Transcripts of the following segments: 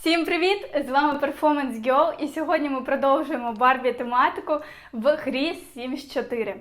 Всім привіт! З вами Performance Girl і сьогодні ми продовжуємо Барбі тематику в грі Sims 4.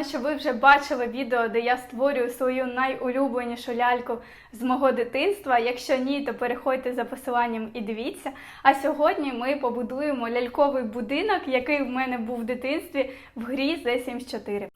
Впевнена, що ви вже бачили відео, де я створюю свою найулюбленішу ляльку з мого дитинства. Якщо ні, то переходьте за посиланням і дивіться. А сьогодні ми побудуємо ляльковий будинок, який в мене був в дитинстві в грі The Sims 4.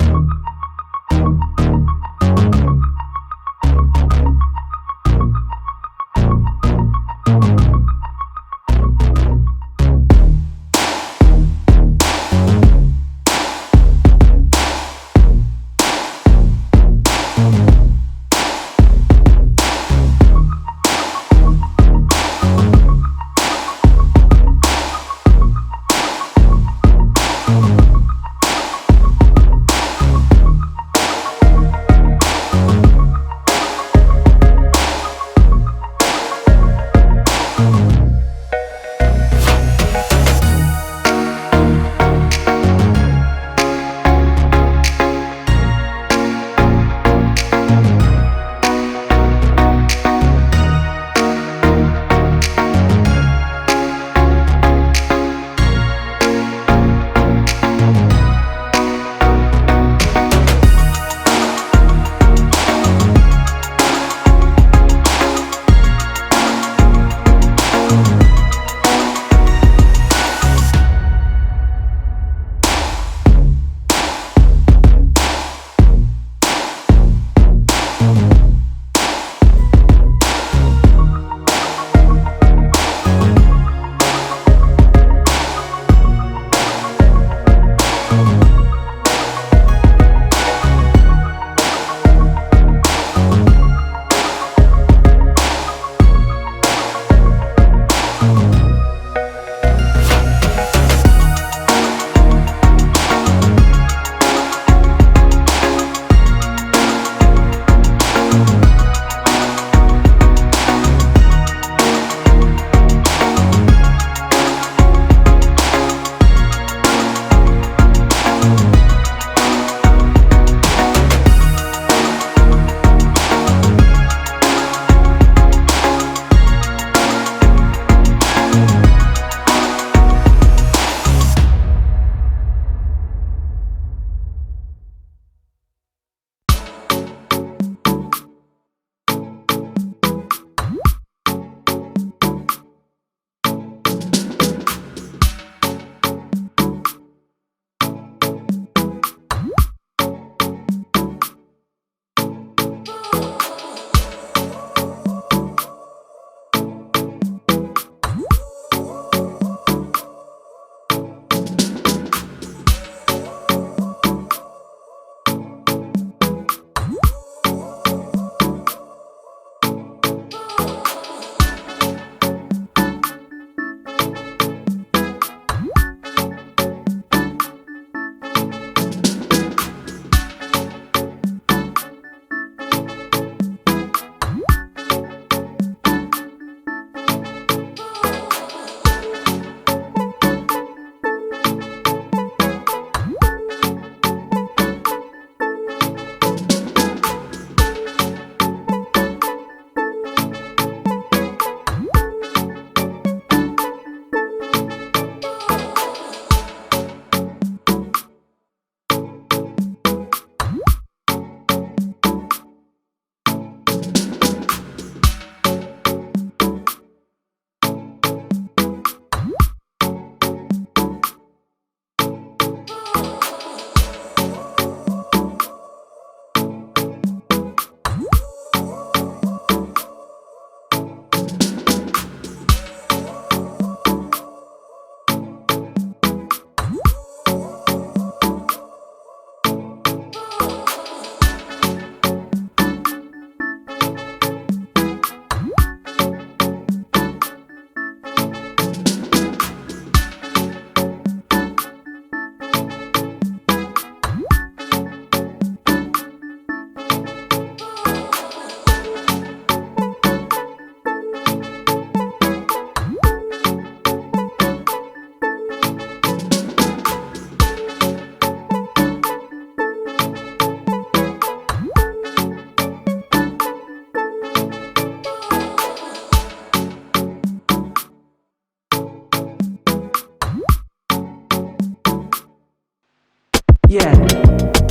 Yeah.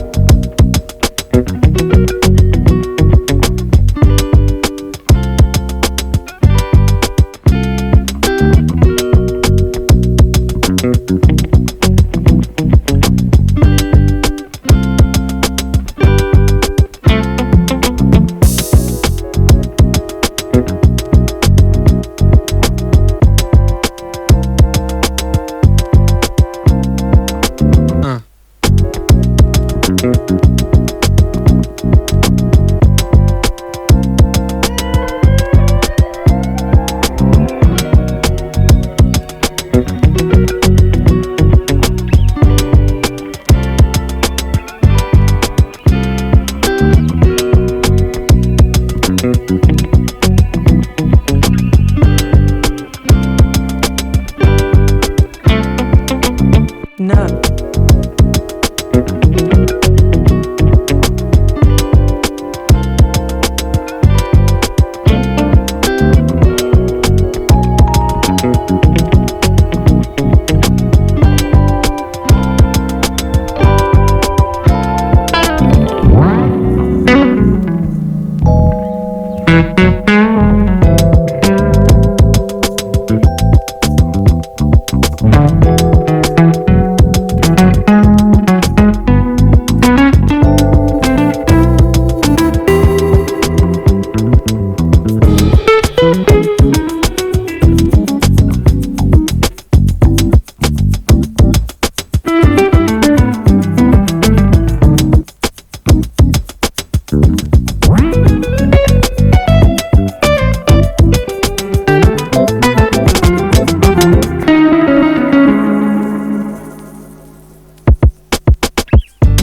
No.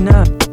up.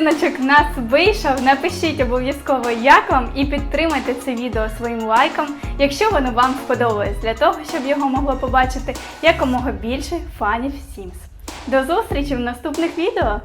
Будиночок в нас вийшов. Напишіть обов'язково, як вам, і підтримайте це відео своїм лайком, якщо воно вам сподобалось, для того, щоб його могло побачити якомога більше фанів Sims. До зустрічі в наступних відео!